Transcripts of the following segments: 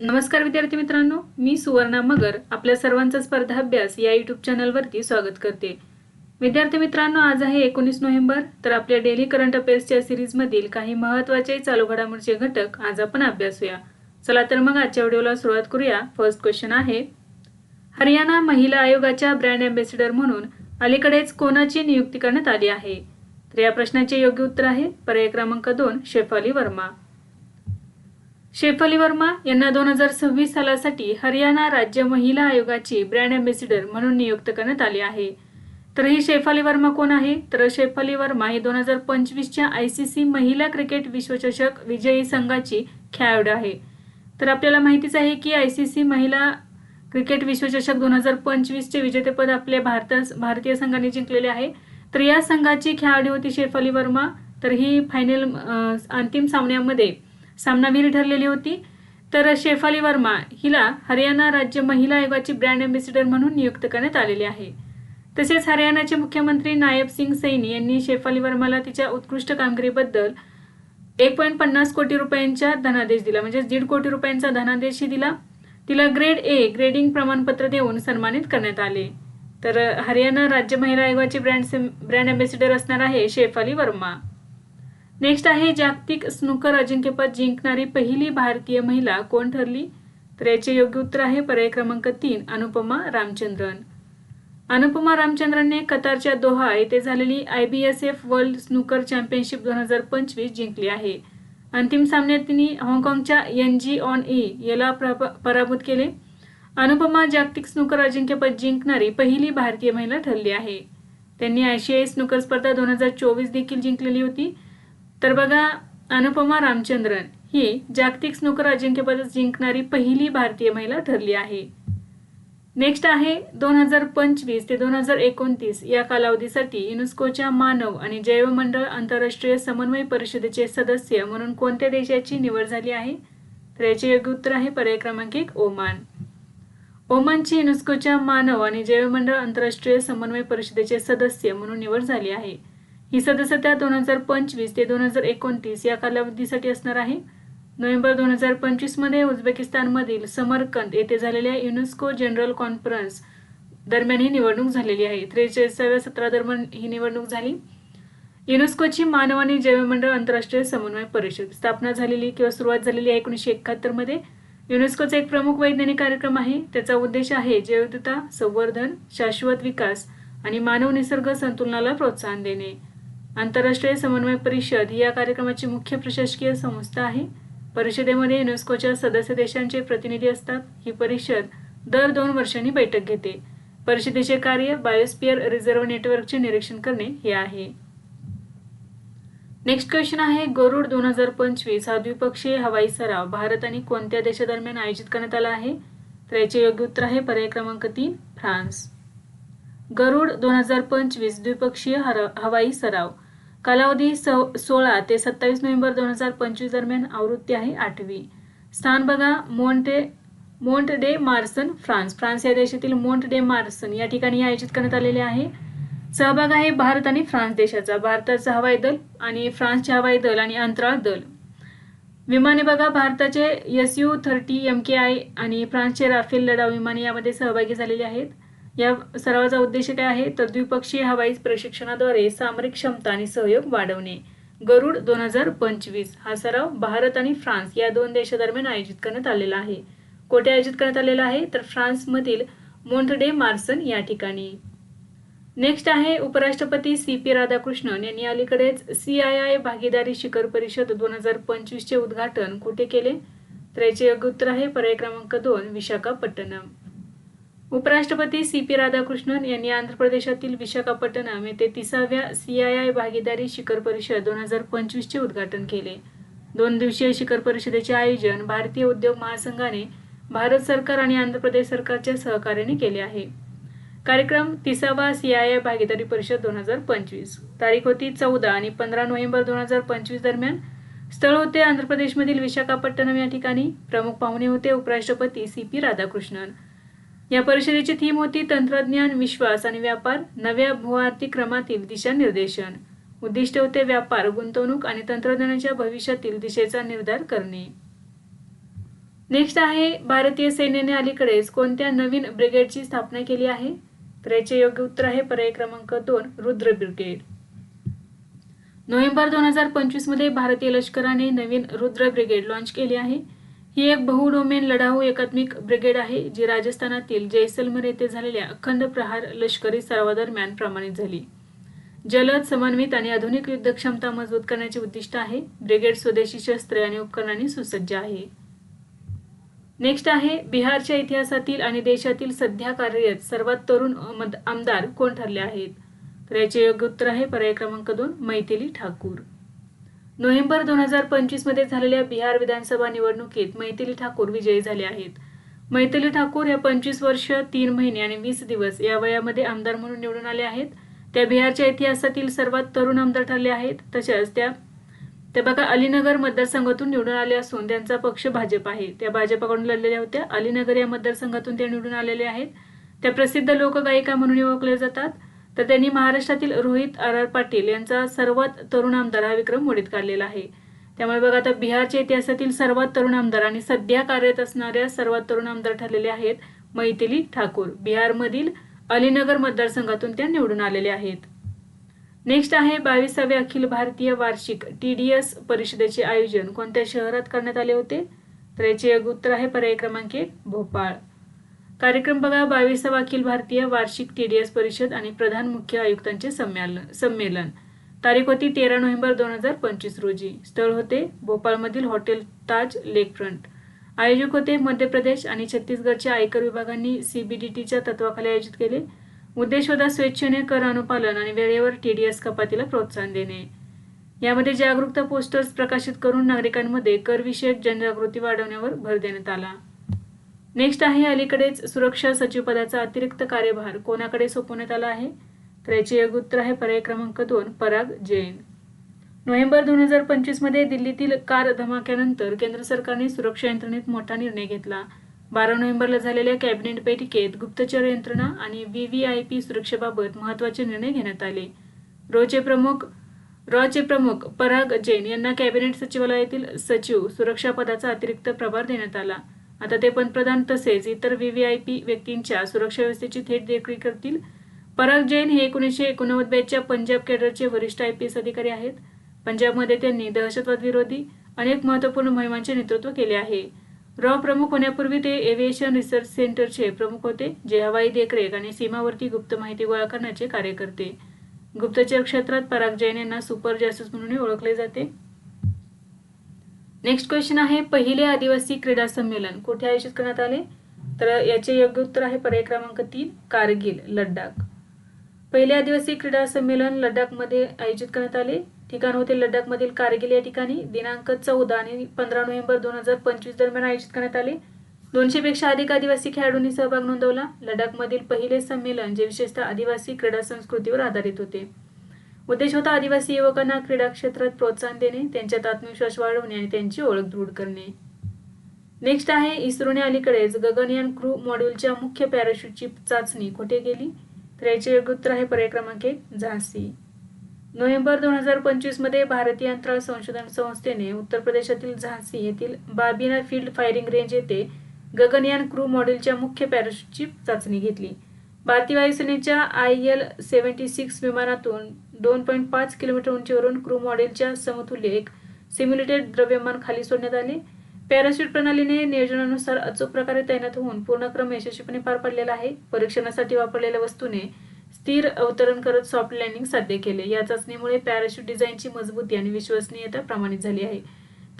नमस्कार विद्यार्थी मित्रांनो मी सुवर्णा मगर आपल्या सर्वांचा स्पर्धा अभ्यास या युट्यूब चॅनलवरती स्वागत करते. विद्यार्थी मित्रांनो आज आहे एकोणीस नोव्हेंबर तर आपल्या डेली करंट अफेअर्सच्या सिरीजमधील काही महत्त्वाचे चालू घडामोडीचे घटक आज आपण अभ्यासूया चला तर मग आजच्या व्हिडिओला सुरुवात करूया. फर्स्ट क्वेश्चन आहे हरियाणा महिला आयोगाच्या ब्रँड अँबॅसिडर म्हणून अलीकडेच कोणाची नियुक्ती करण्यात आली आहे? तर या प्रश्नाचे योग्य उत्तर आहे पर्याय क्रमांक दोन शेफाली वर्मा. शेफाली वर्मा यांना दोन हजार सव्वीस सालासाठी हरियाणा राज्य महिला आयोगाची ब्रँड अँबेसिडर म्हणून नियुक्त करण्यात आली आहे. तर ही शेफाली वर्मा कोण आहे? तर शेफाली वर्मा ही दोन हजार पंचवीसच्या आय सी सी महिला क्रिकेट विश्वचषक विजयी संघाची खेळाडू आहे. तर आपल्याला माहितीच आहे की आय सी सी महिला क्रिकेट विश्वचषक दोन हजार पंचवीसचे विजेतेपद आपल्या भारतास भारतीय संघाने जिंकलेले आहे. तर या संघाची खेळाडू होती शेफाली वर्मा. तर ही फायनल अंतिम सामन्यामध्ये सामनावीर ठरलेली होती. तर शेफाली वर्मा हिला हरियाणा राज्य महिला आयोगाची ब्रँड अँबॅसिडर म्हणून नियुक्त करण्यात आलेले आहे. तसेच हरियाणाचे मुख्यमंत्री नायब सिंग सैनी यांनी शेफाली वर्माला तिच्या उत्कृष्ट कामगिरीबद्दल एक पॉईंट पन्नास कोटी रुपयांचा धनादेश दिला. म्हणजे दीड कोटी रुपयांचा धनादेशही दिला. तिला ग्रेड ए ग्रेडिंग प्रमाणपत्र देऊन सन्मानित करण्यात आले. तर हरियाणा राज्य महिला आयोगाची ब्रँड ब्रँड अँबॅसिडर असणार आहे शेफाली वर्मा. नेक्स्ट आहे जागतिक स्नूकर अजिंक्यपद जिंकणारी पहिली भारतीय महिला कोण ठरली? तर याचे योग्य उत्तर आहे पर्याय क्रमांक तीन अनुपमा रामचंद्रन. अनुपमा रामचंद्रनने कतारच्या दोहा येथे झालेली I B S F world snooker championship दोन हजार पंचवीस जिंकली आहे. अंतिम सामन्यात तिने हाँगकाँगच्या एन जी ऑन ई याला पराभूत केले. अनुपमा जागतिक स्नूकर अजिंक्यपद जिंकणारी पहिली भारतीय महिला ठरली आहे. त्यांनी आशियाई स्नूकर स्पर्धा दोन हजार चोवीस देखील जिंकलेली होती. तर बघा अनुपमा रामचंद्रन ही जागतिक स्नूकर अजिंक्यपद जिंकणारी पहिली भारतीय महिला ठरली आहे. नेक्स्ट आहे दोन हजार पंचवीस ते दोन हजार एकोणतीस या कालावधीसाठी युनेस्कोच्या मानव आणि जैवमंडळ आंतरराष्ट्रीय समन्वय परिषदेचे सदस्य म्हणून कोणत्या देशाची निवड झाली आहे? तर याचे योग्य उत्तर आहे पर्याय क्रमांक एक ओमान. ओमानची युनेस्कोच्या मानव आणि जैवमंडळ आंतरराष्ट्रीय समन्वय परिषदेचे सदस्य म्हणून निवड झाली आहे. ही सदस्यता दोन हजार पंचवीस ते दोन हजार एकोणतीस या कालावधीसाठी असणार आहे. नोव्हेंबर दोन हजार पंचवीसमध्ये उझबेकिस्तानमधील समरकंद येथे झालेल्या युनेस्को जनरल कॉन्फरन्स दरम्यान ही निवडणूक झालेली आहे. त्रेचाळीसाव्या सतरा दरम्यान ही निवडणूक झाली. युनेस्कोची मानव आणि जैवमंडळ आंतरराष्ट्रीय समन्वय परिषद स्थापना झालेली किंवा सुरुवात झालेली आहे एकोणीसशे एकाहत्तरमध्ये. युनेस्कोचा एक प्रमुख वैज्ञानिक कार्यक्रम आहे. त्याचा उद्देश आहे जैवविविधता संवर्धन शाश्वत विकास आणि मानव निसर्ग संतुलनाला प्रोत्साहन देणे. आंतरराष्ट्रीय समन्वय परिषद ही या कार्यक्रमाची मुख्य प्रशासकीय संस्था आहे. परिषदेमध्ये युनेस्कोच्या सदस्य देशांचे प्रतिनिधी असतात. ही परिषद दर दोन वर्षांनी बैठक घेते. परिषदेचे कार्य बायोस्पियर रिझर्व्ह नेटवर्कचे निरीक्षण करणे हे आहे. नेक्स्ट क्वेश्चन आहे गरुड दोन हजार पंचवीस हा द्विपक्षीय हवाई सराव भारत आणि कोणत्या देशादरम्यान आयोजित करण्यात आला आहे? तर याचे योग्य उत्तर आहे पर्याय क्रमांक तीन फ्रान्स. गरुड दोन हजार पंचवीस द्विपक्षीय हवाई सराव कालावधी सोळा ते सत्तावीस नोव्हेंबर दोन हजार पंचवीस दरम्यान आवृत्ती आहे आठवी. स्थान बघा Monte Mont de Marsan France. France या देशातील मोंट डे मार्सन या ठिकाणी आयोजित करण्यात आलेले आहे. सहभाग आहे भारत आणि फ्रान्स देशाचा. भारताचं हवाई दल आणि फ्रान्सचे हवाई दल आणि अंतराळ दल. विमाने बघा भारताचे S U thirty M K I आणि फ्रान्सचे राफेल लढाऊ विमाने यामध्ये सहभागी झालेले आहेत. या सरावाचा उद्देश काय आहे? तर द्विपक्षीय हवाई प्रशिक्षणाद्वारे सामरिक क्षमता आणि सहयोग वाढवणे. गरुड दोन हजार पंचवीस हा सराव भारत आणि फ्रान्स या दोन देशादरम्यान आयोजित करण्यात आलेला आहे. कोठे आयोजित करण्यात आलेला आहे? तर फ्रान्समधील मोंटडे मार्सन या ठिकाणी. नेक्स्ट आहे उपराष्ट्रपती सी पी राधाकृष्णन यांनी अलीकडेच सी आय आय भागीदारी शिखर परिषद दोन हजार पंचवीसचे उद्घाटन कुठे केले? तर याचे योग्य उत्तर आहे. पर्याय क्रमांक दोन विशाखापट्टणम. उपराष्ट्रपती सी पी राधाकृष्णन यांनी आंध्र प्रदेशातील विशाखापट्टणम येथे तिसाव्या सी आय आय भागीदारी शिखर परिषद दोन हजार पंचवीसचे उद्घाटन केले. दोन दिवसीय शिखर परिषदेचे आयोजन भारतीय उद्योग महासंघाने भारत सरकार आणि आंध्र प्रदेश सरकारच्या सहकार्याने केले आहे. कार्यक्रम तिसावा सी आय आय भागीदारी परिषद दोन हजार पंचवीस. तारीख होती चौदा आणि पंधरा नोव्हेंबर दोन हजार पंचवीस दरम्यान. स्थळ होते आंध्र प्रदेशमधील विशाखापट्टणम या ठिकाणी. प्रमुख पाहुणे होते उपराष्ट्रपती सी पी राधाकृष्णन. या परिषदेची थीम होती तंत्रज्ञान विश्वास आणि व्यापार. नव्या भूआर्थिक क्रमातील दिशानिर्देशन उद्दिष्ट होते व्यापार गुंतवणूक आणि तंत्रज्ञानाच्या भविष्यातील दिशेचा निर्धार करणे. नेक्स्ट आहे भारतीय सैन्याने अलीकडेच कोणत्या नवीन ब्रिगेडची स्थापना केली आहे? तर याचे योग्य उत्तर आहे पर्याय क्रमांक दोन रुद्र ब्रिगेड. नोव्हेंबर दोन हजार पंचवीसमध्ये भारतीय लष्कराने नवीन रुद्र ब्रिगेड लॉन्च केली आहे. ही एक बहुडोमेन लढाऊ एकात्मिक ब्रिगेड आहे जी राजस्थानातील जैसलमेर येथे झालेल्या अखंड प्रहार लष्करी सरावादरम्यान प्रमाणित झाली. जलद समन्वित आणि आधुनिक युद्ध क्षमता मजबूत करण्याचे उद्दिष्ट आहे. ब्रिगेड स्वदेशी शस्त्रे आणि उपकरणांनी सुसज्ज आहे. नेक्स्ट आहे बिहारच्या इतिहासातील आणि देशातील सध्या कार्यरत सर्वात तरुण आमदार कोण ठरले आहेत? तर याचे योग्य उत्तर आहे पर्याय क्रमांक दोन मैथिली ठाकूर. नोव्हेंबर दोन हजार पंचवीसमध्ये झालेल्या बिहार विधानसभा निवडणुकीत मैथिली ठाकूर विजयी झाले आहेत. मैथिली ठाकूर या पंचवीस वर्ष तीन महिने आणि वीस दिवस या वयामध्ये आमदार म्हणून निवडून आले आहेत. त्या बिहारच्या इतिहासातील सर्वात तरुण आमदार ठरले आहेत. तसेच त्या त्या बघा अलीनगर मतदारसंघातून निवडून आले असून त्यांचा पक्ष भाजप आहे. त्या भाजपाकडून लढलेल्या होत्या. अलीनगर या मतदारसंघातून त्या निवडून आलेल्या आहेत. त्या प्रसिद्ध लोकगायिका म्हणून ओळखल्या जातात. तर त्यांनी महाराष्ट्रातील रोहित आर आर पाटील यांचा सर्वात तरुण आमदार हा विक्रम मोडीत काढलेला आहे. त्यामुळे बघा आता बिहारच्या इतिहासातील सर्वात तरुण आमदार आणि सध्या कार्यरत असणाऱ्या सर्वात तरुण आमदार ठरलेले आहेत मैथिली ठाकूर. बिहारमधील अलीनगर मतदारसंघातून त्या निवडून आलेल्या आहेत. नेक्स्ट आहे बावीसावे अखिल भारतीय वार्षिक टी डी एस परिषदेचे आयोजन. कोणत्या शहरात करण्यात आले होते? तर याचे उत्तर आहे पर्याय क्रमांक एक भोपाळ. कार्यक्रम बघा बावीसावा अखिल भारतीय वार्षिक टी डी एस परिषद आणि प्रधान मुख्य आयुक्तांचे संमेलन संमेलन. तारीख होती तेरा नोव्हेंबर दोन हजार पंचवीस रोजी. स्थळ होते भोपाळमधील हॉटेल ताज लेक फ्रंट आयोजक होते मध्य प्रदेश आणि छत्तीसगडच्या आयकर विभागांनी सीबीडीटीच्या तत्वाखाली आयोजित केले. उद्देश होता स्वेच्छेने कर अनुपालन आणि वेळेवर टीडीएस कपातीला प्रोत्साहन देणे. यामध्ये जागरूकता पोस्टर्स प्रकाशित करून नागरिकांमध्ये करविषयक जनजागृती वाढवण्यावर भर देण्यात आला. नेक्स्ट आहे अलीकडेच सुरक्षा सचिवपदाचा अतिरिक्त कार्यभार. कोणाकडे सोपवण्यात आला आहे? तर याचे एक उत्तर आहे पर्याय क्रमांक दोन पराग जैन. नोव्हेंबर दोन हजार पंचवीसमध्ये दिल्लीतील कार धमाक्यानंतर केंद्र सरकारने सुरक्षा यंत्रणेत मोठा निर्णय घेतला. बारा नोव्हेंबरला झालेल्या कॅबिनेट बैठकीत गुप्तचर यंत्रणा आणि वी व्ही आय पी सुरक्षेबाबत महत्त्वाचे निर्णय घेण्यात आले. रोचे प्रमुख रॉचे प्रमुख पराग जैन यांना कॅबिनेट सचिवालयातील सचिव सुरक्षा पदाचा अतिरिक्त प्रभार देण्यात आला. आता ते पंतप्रधान तसेच इतर व्हीव्हीआयपी व्यक्तींच्या सुरक्षा व्यवस्थेची थेट देखरेख करतील. पराग जैन हे एकोणीसशे एकोणनव्वद बॅचच्या पंजाब कॅडरचे वरिष्ठ आय पी एस अधिकारी आहेत. पंजाबमध्ये त्यांनी दहशतवाद विरोधी अनेक महत्त्वपूर्ण मोहिमांचे नेतृत्व केले आहे. रॉ प्रमुख होण्यापूर्वी ते एव्हिएशन रिसर्च सेंटरचे प्रमुख होते जे हवाई देखरेख आणि सीमावर्ती गुप्त माहिती गोळा करण्याचे कार्य करते. गुप्तचर क्षेत्रात पराग जैन यांना सुपर जासूस म्हणून ओळखले जाते. नेक्स्ट क्वेश्चन आहे पहिले आदिवासी क्रीडा संमेलन. कुठे आयोजित करण्यात आले? तर याचे योग्य उत्तर आहे पर्याय क्रमांक तीन कारगिल लडाख. पहिले आदिवासी क्रीडा संमेलन लडाखमध्ये आयोजित करण्यात आले. ठिकाण होते लडाखमधील कारगिल या ठिकाणी. दिनांक चौदा आणि पंधरा नोव्हेंबर दोन हजार पंचवीस दरम्यान आयोजित करण्यात आले. दोनशे पेक्षा अधिक आदिवासी खेळाडूंनी सहभाग नोंदवला. लडाखमधील पहिले संमेलन जे विशेषतः आदिवासी क्रीडा संस्कृतीवर आधारित होते. उद्देश होता आदिवासी युवकांना क्रीडा क्षेत्रात प्रोत्साहन देणे त्यांच्यात आत्मविश्वास वाढवणे आणि त्यांची ओळख दृढ करणे. नेक्स्ट आहे इस्रोने अलीकडेच गगनयान क्रू मॉड्यूलच्या मुख्य पॅराशूटची चाचणी कुठे केली? तर याचे योग्य उत्तर आहे पर्याय क्रमांक एक झांसी. नोव्हेंबर दोन हजार पंचवीसमध्ये भारतीय अंतराळ संशोधन संस्थेने उत्तर प्रदेशातील झासी येथील बाबीना फील्ड फायरिंग रेंज येथे गगनयान क्रू मॉड्यूलच्या मुख्य पॅराशूटची चाचणी घेतली. भारतीय वायुसेनेच्या आय एल सेव्हन्टी सिक्स विमानातून दोन पॉईंट पाच किलोमीटर उंचीवरून क्रू मॉडेलच्या समतुल्य एक सिम्युलेटेड द्रव्यमान खाली सोडण्यात आले. पॅराशूट प्रणालीने नियोजनानुसार अचूक प्रकारे तैनात होऊन पूर्णक्रम यशस्वीपणे पार पडलेला आहे. परीक्षणासाठी वापरलेल्या वस्तूने स्थिर अवतरण करत सॉफ्ट लँडिंग साध्य केले. या चाचणीमुळे पॅराशूट डिझाईनची मजबूती आणि विश्वसनीयता प्रमाणित झाली आहे.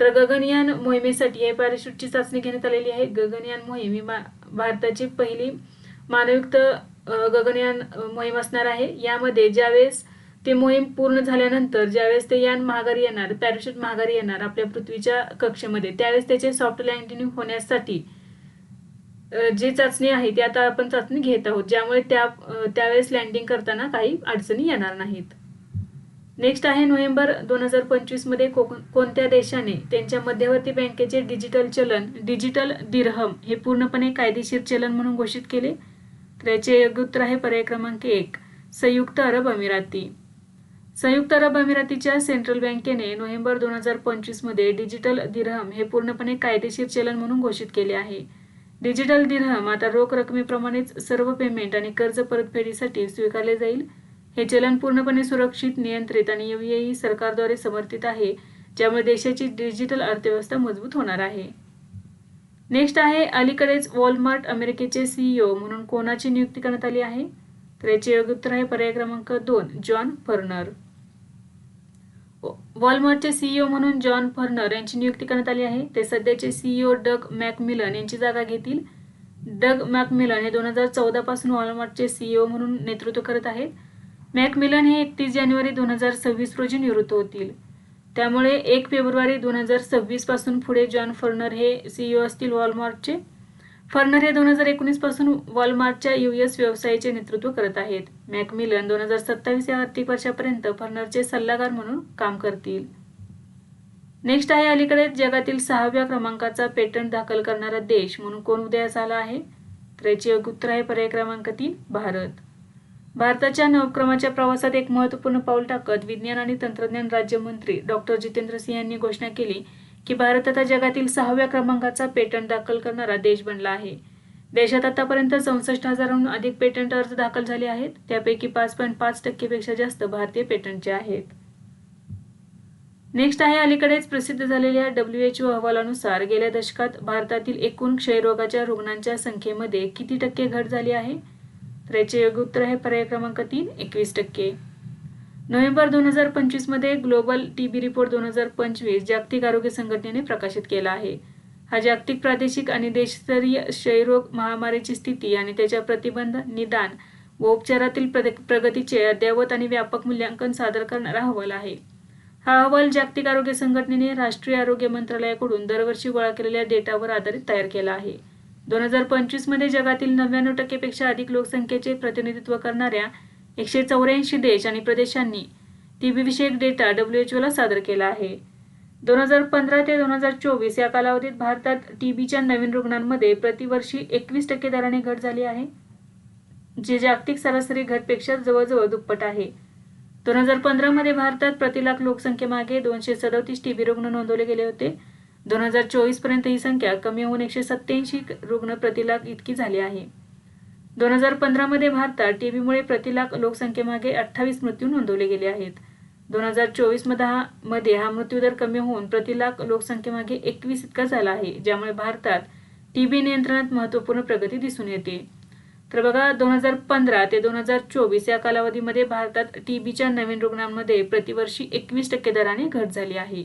तर गगनयान मोहिमेसाठी या पॅराशूटची चाचणी घेण्यात आलेली आहे. गगनयान मोहीम ही मा- भारताची पहिली मानवयुक्त गगनयान मोहीम असणार आहे. यामध्ये ज्यावेळेस ते मोहीम पूर्ण झाल्यानंतर ज्यावेळेस ते यान महागारी येणार पॅराशूट महागारी येणार आपल्या पृथ्वीच्या कक्षेमध्ये त्यावेळेस त्याचे सॉफ्ट लँडिंग होण्यासाठी जी चाचणी आहे ती आता आपण चाचणी घेत आहोत ज्यामुळे त्या त्यावेळेस लँडिंग करताना काही अडचणी येणार नाहीत. नेक्स्ट आहे नोव्हेंबर दोन हजार पंचवीसमध्ये कोक- कोणत्या देशाने त्यांच्या मध्यवर्ती बँकेचे डिजिटल चलन डिजिटल दिरहम हे पूर्णपणे कायदेशीर चलन म्हणून घोषित केले? तर याचे योग्य उत्तर आहे पर्याय क्रमांक एक संयुक्त अरब अमिराती. संयुक्त अरब अमिरातीच्या सेंट्रल बँकेने नोव्हेंबर दोन हजार पंचवीसमध्ये डिजिटल दिरहम हे पूर्णपणे कायदेशीर चलन म्हणून घोषित केले आहे. डिजिटल दिरहम आता रोख रकमेप्रमाणेच सर्व पेमेंट आणि कर्ज परतफेडीसाठी स्वीकारले जाईल. हे चलन पूर्णपणे सुरक्षित नियंत्रित आणि युएई सरकारद्वारे समर्थित आहे ज्यामुळे देशाची डिजिटल अर्थव्यवस्था मजबूत होणार आहे. नेक्स्ट आहे अलीकडेच वॉलमार्ट अमेरिकेचे सीईओ म्हणून कोणाची नियुक्ती करण्यात आली आहे? तर याचे योग्य उत्तर आहे पर्याय क्रमांक दोन जॉन फर्नर. वॉलमार्टचे सीईओ म्हणून जॉन फर्नर यांची नियुक्ती करण्यात आली आहे. ते सध्याचे सीईओ डग मॅकमिलन यांची जागा घेतील. डग मॅकमिलन हे दोन हजार चौदा पासून वॉलमार्टचे सीईओ म्हणून नेतृत्व करत आहेत. मॅकमिलन हे एकतीस जानेवारी दोन हजार सव्वीस रोजी निवृत्त होतील. त्यामुळे एक फेब्रुवारी दोन हजार सव्वीसपासून पुढे जॉन फर्नर हे सीईओ असतील वॉलमार्टचे फर्नर हे दोन हजार एकोणीसपासून वॉलमार्टच्या युएस व्यवसायाचे नेतृत्व करत आहेत. मॅकमिलन दोन हजार सत्तावीस या आर्थिक वर्षापर्यंत फर्नरचे सल्लागार म्हणून काम करतील. नेक्स्ट आहे अलीकडे जगातील सहाव्या क्रमांकाचा पेटंट दाखल करणारा देश म्हणून कोण उदयास आला आहे? तर याचे योग्य उत्तर आहे पर्याय क्रमांक तीन भारत. भारताच्या नवक्रमाच्या प्रवासात एक महत्त्वपूर्ण पाऊल टाकत विज्ञान आणि तंत्रज्ञान राज्यमंत्री डॉक्टर जितेंद्र सिंह यांनी घोषणा केली की भारत आता जगातील सहाव्या क्रमांकाचा पेटंट दाखल करणारा देश बनला आहे. देशात आतापर्यंत चौसष्ट हजारांहून अधिक पेटंट अर्ज दाखल झाले आहेत. त्यापैकी पाच पॉईंट पाच टक्केपेक्षा जास्त भारतीय पेटंटचे आहेत. नेक्स्ट आहे अलीकडेच प्रसिद्ध झालेल्या डब्ल्यू एच ओ अहवालानुसार गेल्या दशकात भारतातील एकूण क्षयरोगाच्या रुग्णांच्या संख्येमध्ये किती टक्के घट झाली आहे? तर याचे योग्य उत्तर आहे पर्याय क्रमांक तीन एकवीस टक्के. नोव्हेंबर दोन हजार पंचवीसमध्ये ग्लोबल टी बी रिपोर्ट दोन हजार पंचवीस जागतिक आरोग्य संघटनेने प्रकाशित केला आहे. हा जागतिक प्रादेशिक आणि देशस्तरीय क्षयरोग महामारीची स्थिती आणि त्याच्या प्रतिबंध निदान व उपचारातील प्रगतीचे अद्ययावत आणि व्यापक मूल्यांकन सादर करणारा अहवाल आहे. हा अहवाल जागतिक आरोग्य संघटनेने राष्ट्रीय आरोग्य मंत्रालयाकडून दरवर्षी गोळा केलेल्या डेटावर आधारित तयार केला आहे. दोन हजार पंचवीसमध्ये जगातील नव्याण्णव टक्केपेक्षा अधिक लोकसंख्येचे प्रतिनिधित्व करणाऱ्या एकशे चौऱ्याऐंशी देश आणि प्रदेशांनी टी बी विषयक डेटा डब्ल्यू एच ओला सादर केला आहे. दोन हजार पंधरा ते दोन हजार चोवीस या कालावधीत भारतात टी बीच्या नवीन रुग्णांमध्ये प्रतिवर्षी एकवीस टक्के दराने घट झाली आहे जे जागतिक सरासरी घटपेक्षा जवळजवळ दुप्पट आहे. दोन हजार पंधरामध्ये भारतात प्रति लाख लोकसंख्येमागे दोनशे सदोतीस टीबी रुग्ण नोंदवले गेले होते. दोन हजार चोवीसपर्यंत ही संख्या कमी होऊन एकशे सत्याऐंशी रुग्ण प्रति लाख इतकी झाली आहे. दोन हजार पंधरामध्ये भारतात टीबीमुळे प्रति लाख लोकसंख्येमागे अठ्ठावीस मृत्यू नोंदवले गेले आहेत. दोन हजार चोवीसमध्ये हा मध्ये हा मृत्यूदर कमी होऊन प्रति लाख लोकसंख्येमागे एकवीस इतका झाला आहे ज्यामुळे भारतात टीबी नियंत्रणात महत्त्वपूर्ण प्रगती दिसून येते. तर बघा दोन हजार पंधरा ते दोन हजार चोवीस या कालावधीमध्ये भारतात टीबीच्या नवीन रुग्णांमध्ये प्रतिवर्षी एकवीस टक्के दराने घट झाली आहे.